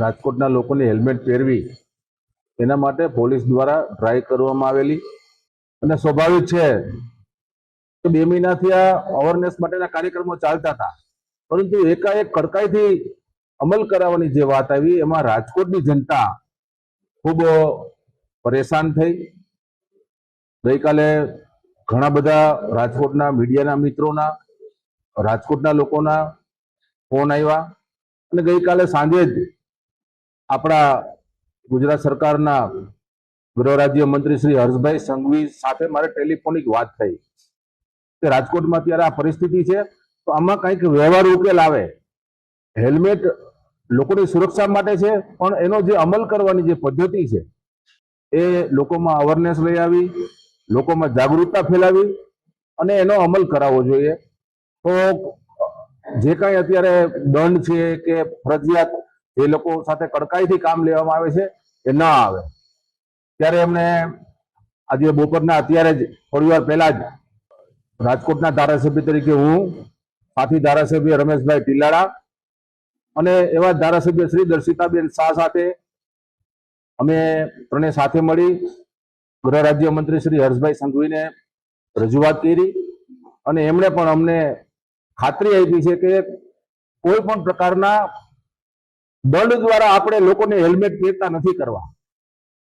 રાજકોટના લોકોને હેલ્મેટ પહેરવી એના માટે પોલીસ દ્વારા ડ્રાઈવ કરવામાં આવેલી. અને સ્વાભાવિક છે કે બે મહિનાથી આ અવેરનેસ માટેના કાર્યક્રમો ચાલતા હતા. પરંતુ એકાએક કડકાઈથી અમલ કરાવવાની જે વાત આવી, એમાં રાજકોટની જનતા ખૂબ પરેશાન થઈ. ગઈકાલે ઘણા બધા રાજકોટના મીડિયાના મિત્રોના, રાજકોટના લોકોના ફોન આવ્યા. અને ગઈકાલે સાંજે જ આપણા ગુજરાત સરકારના ગૃહ રાજ્ય મંત્રી શ્રી હર્ષભાઈ સંઘવી સાથે મારે ટેલિફોનિક વાત થઈ કે રાજકોટમાં અત્યારે આ પરિસ્થિતિ છે, તો આમાં કંઈક વ્યવહાર ઉકેલ આવે. હેલ્મેટ લોકોની સુરક્ષા માટે છે, પણ એનો જે અમલ કરવાની જે પદ્ધતિ છે, એ લોકોમાં અવેરનેસ લઈ આવી, લોકોમાં જાગૃતતા ફેલાવી અને એનો અમલ કરાવવો જોઈએ. તો જે કાંઈ અત્યારે દંડ છે કે ફરજિયાત એ લોકો સાથે કડકાઈથી કામ લેવામાં આવે છે એ ના આવે. ત્યારે એમને આજે બપોરના અત્યારે જ થોડી વાર પહેલા જ રાજકોટના ધારાસભ્ય તરીકે હું, સાથી ધારાસભ્ય રમેશભાઈ ટીલાડા અને એવા ધારાસભ્ય શ્રી દર્શિતાબેન શાહ સાથે અમે ત્રણે સાથે મળી, ગૃહ રાજ્ય મંત્રી શ્રી હર્ષભાઈ સંઘવીને રજૂઆત કરી અને એમણે પણ અમને ખાતરી આપી છે કે કોઈ પણ પ્રકારના દંડ દ્વારા આપણે લોકોને હેલ્મેટ પહેરતા નથી કરવા.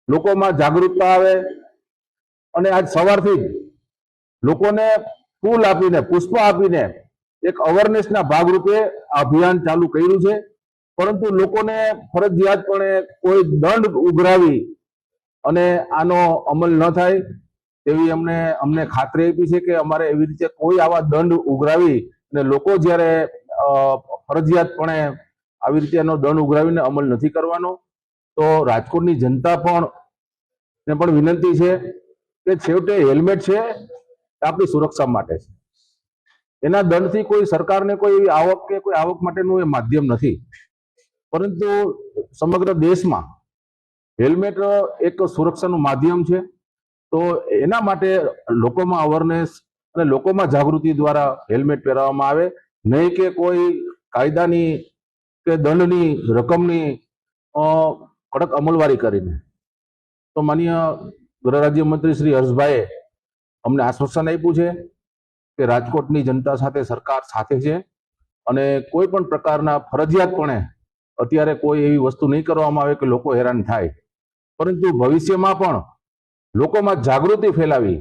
લોકોમાં જાગૃતતા આવે અને આજ સવારથી જ લોકોને ફૂલ આપીને, પુષ્પ આપીને એક અવેરનેસના ભાગરૂપે આ અભિયાન ચાલુ કર્યું છે. પરંતુ લોકોને ફરજિયાતપણે કોઈ દંડ ઉઘરાવી અને આનો અમલ ન થાય તેવી અમને અમને ખાતરી આપી છે કે અમારે એવી રીતે કોઈ આવા દંડ ઉઘરાવી અને લોકો જ્યારે ફરજિયાતપણે આવી રીતે એનો દંડ ઉઘરાવીને અમલ નથી કરવાનો. તો રાજકોટની જનતા પણ ને પણ વિનંતી છે કે છેવટે હેલ્મેટ છે આપણી સુરક્ષા માટે છે. એના દંડથી કોઈ સરકારને કોઈ આવક કે કોઈ આવક માટેનું એ માધ્યમ નથી. પરંતુ સમગ્ર દેશમાં હેલ્મેટ એક સુરક્ષાનું માધ્યમ છે. તો એના માટે લોકોમાં અવેરનેસ અને લોકોમાં જાગૃતિ દ્વારા હેલ્મેટ પહેરાવવામાં આવે. નહીં કે કોઈ કાયદાની કે દંડની રકમની કડક અમલવારી કરીને. તો માન્ય ગૃહ રાજ્યમંત્રી શ્રી હર્ષભાઈએ અમને આશ્વાસન આપ્યું છે કે રાજકોટની જનતા સાથે સરકાર સાથે છે અને કોઈ પણ પ્રકારના ફરજિયાતપણે અત્યારે કોઈ એવી વસ્તુ નહીં કરવામાં આવે કે લોકો હેરાન થાય. પરંતુ ભવિષ્યમાં પણ લોકોમાં જાગૃતિ ફેલાવી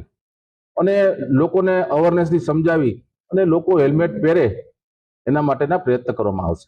અને લોકોને અવેરનેસથી સમજાવી અને લોકો હેલ્મેટ પહેરે એના માટેના પ્રયત્ન કરવામાં આવશે.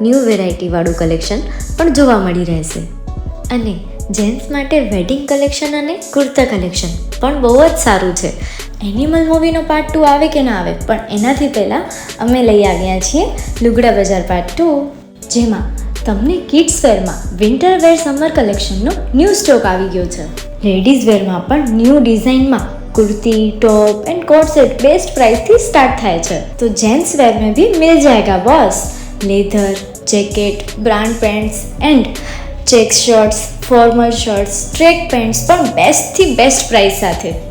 ન્યૂ વેરાયટીવાળું કલેક્શન પણ જોવા મળી રહેશે. અને જેન્ટ્સ માટે વેડિંગ કલેક્શન અને કુર્તા કલેક્શન પણ બહુ જ સારું છે. એનિમલ મૂવીનો પાર્ટ ટુ આવે કે ના આવે, પણ એનાથી પહેલાં અમે લઈ આવ્યા છીએ લુગડા બજાર પાર્ટ ટુ જેમાં તમને કિડ્સ વેરમાં વિન્ટર વેર સમર કલેક્શનનો ન્યૂ સ્ટોક આવી ગયો છે. લેડીઝ વેરમાં પણ ન્યૂ ડિઝાઇનમાં kurti top and coat set best પ્રાઇસથી start થાય છે. તો જેન્ટ્સ વેરમાં ભી મિલ જાયગા બસ. Leather jacket brand pants and check shirts formal shirts track pants પણ બેસ્ટથી બેસ્ટ પ્રાઇસ સાથે.